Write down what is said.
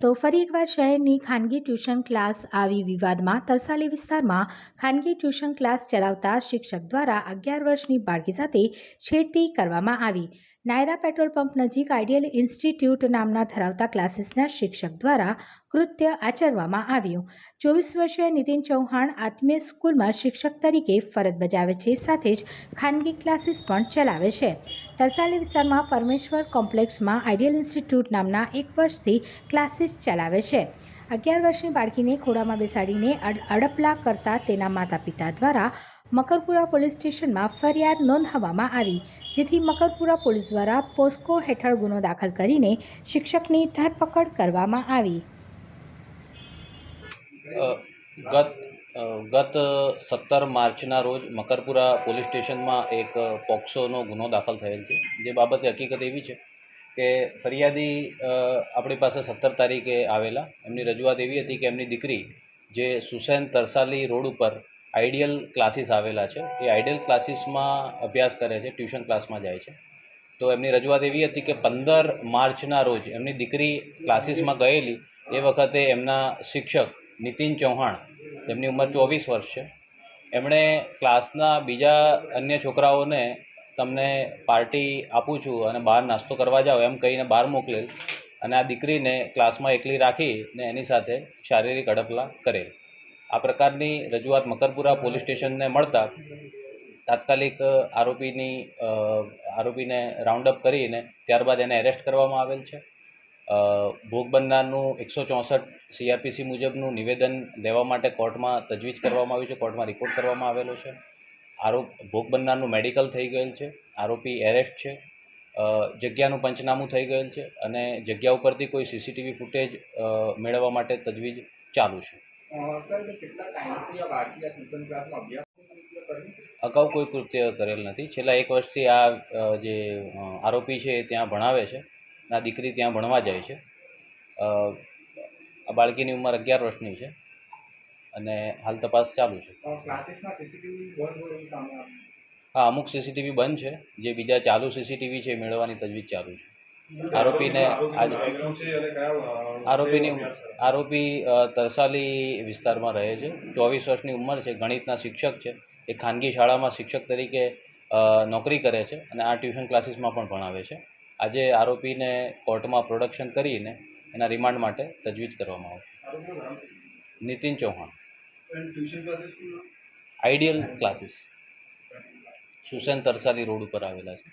તો ફરી એકવાર શહેરની ખાનગી ટ્યુશન ક્લાસ આવી વિવાદમાં તરસાલી વિસ્તારમાં ખાનગી ટ્યુશન ક્લાસ ચલાવતા શિક્ષક દ્વારા અગિયાર વર્ષની બાળકી સાથે છેડતી કરવામાં આવી. નાયરા પેટ્રોલ પંપ નજીક આઈડિયલ ઇન્સ્ટિટ્યૂટ નામના ધરાવતા ક્લાસીસના શિક્ષક દ્વારા કૃત્ય આચરવામાં આવ્યું. ચોવીસ વર્ષીય નીતિન ચૌહાણ આત્મીય સ્કૂલમાં શિક્ષક તરીકે ફરજ બજાવે છે, સાથે જ ખાનગી ક્લાસીસ પણ ચલાવે છે. તરસાલી વિસ્તારમાં પરમેશ્વર કોમ્પ્લેક્સમાં આઈડિયલ ઇન્સ્ટિટ્યૂટ નામના એક વર્ષથી ક્લાસીસ ચલાવે છે. અગિયાર વર્ષની બાળકીને ખોડામાં બેસાડીને અડ- અડપલા કરતા તેના માતા પિતા દ્વારા મકરપુરા પોલીસ સ્ટેશનમાં ફરિયાદ નોંધાવવામાં આવી, જેથી મકરપુરા પોલીસ દ્વારા પોસ્કો હેઠળ ગુનો દાખલ કરીને શિક્ષકની ધરપકડ કરવામાં આવી. ગત ગત સત્તર માર્ચના રોજ મકરપુરા પોલીસ સ્ટેશનમાં એક પોક્સોનો ગુનો દાખલ થયેલ છે. જે બાબતે હકીકત એવી છે કે ફરિયાદી આપણી પાસે સત્તર તારીખે આવેલા. એમની રજૂઆત એવી હતી કે એમની દીકરી જે સુસેન તરસાલી રોડ ઉપર આઈડિયલ ક્લાસીસ આવેલા છે, એ આઈડિયલ ક્લાસીસમાં અભ્યાસ કરે છે, ટ્યુશન ક્લાસમાં જાય છે. તો એમની રજૂઆત એવી હતી કે પંદર માર્ચના રોજ એમની દીકરી ક્લાસીસમાં ગયેલી, એ વખતે એમના શિક્ષક નીતિન ચૌહાણ એમની ઉંમર ચોવીસ વર્ષ છે. એમણે ક્લાસના બીજા અન્ય છોકરાઓને તમને પાર્ટી આપું છું અને બહાર નાસ્તો કરવા જાઓ, એમ કહીને બહાર મોકલેલ અને આ દીકરીને ક્લાસમાં એકલી રાખીને એની સાથે શારીરિક અડપલા કરેલ. આ પ્રકારની રજૂઆત મકરપુરા પોલીસ સ્ટેશનને મળતા તાત્કાલિક આરોપીની આરોપીને રાઉન્ડ અપ કરીને ત્યારબાદ એને એરેસ્ટ કરવામાં આવેલ છે. ભોગ બનનારનું એકસો ચોસઠ સીઆરપીસી મુજબનું નિવેદન દેવા માટે કોર્ટમાં તજવીજ કરવામાં આવ્યું છે, કોર્ટમાં રિપોર્ટ કરવામાં આવેલો છે. આરોપ ભોગ બનનારનું મેડિકલ થઈ ગયેલ છે આરોપી એરેસ્ટ છે જગ્યાનું પંચનામું થઈ ગયેલ છે અને જગ્યા ઉપરથી કોઈ સીસીટીવી ફૂટેજ મેળવવા માટે તજવીજ ચાલુ છે. અગાઉ કોઈ કૃત્ય કરેલ નથી. છેલ્લા એક વર્ષથી આ જે આરોપી છે એ ત્યાં ભણાવે છે આ દીકરી ત્યાં ભણવા જાય છે. આ બાળકીની ઉંમર અગિયાર વર્ષની છે. અને હાલ તપાસ ચાલુ છે. હા અમુક સીસીટીવી બંધ છે. જે બીજા ચાલુ સીસીટીવી છે મેળવવાની તજવીજ ચાલુ છે. આરોપીને આરોપીની આરોપી તરસાલી વિસ્તારમાં રહે છે. ચોવીસ વર્ષની ઉંમર છે. ગણિતના શિક્ષક છે. એ ખાનગી શાળામાં શિક્ષક તરીકે નોકરી કરે છે અને આ ટ્યુશન ક્લાસીસમાં પણ ભણાવે છે. આજે આરોપીને કોર્ટમાં પ્રોડક્શન કરીને એના રિમાન્ડ માટે તજવીજ કરવામાં આવશે. Nitin Chauhan. Ideal classes Susen Tarsali road ઉપર આવેલા છે.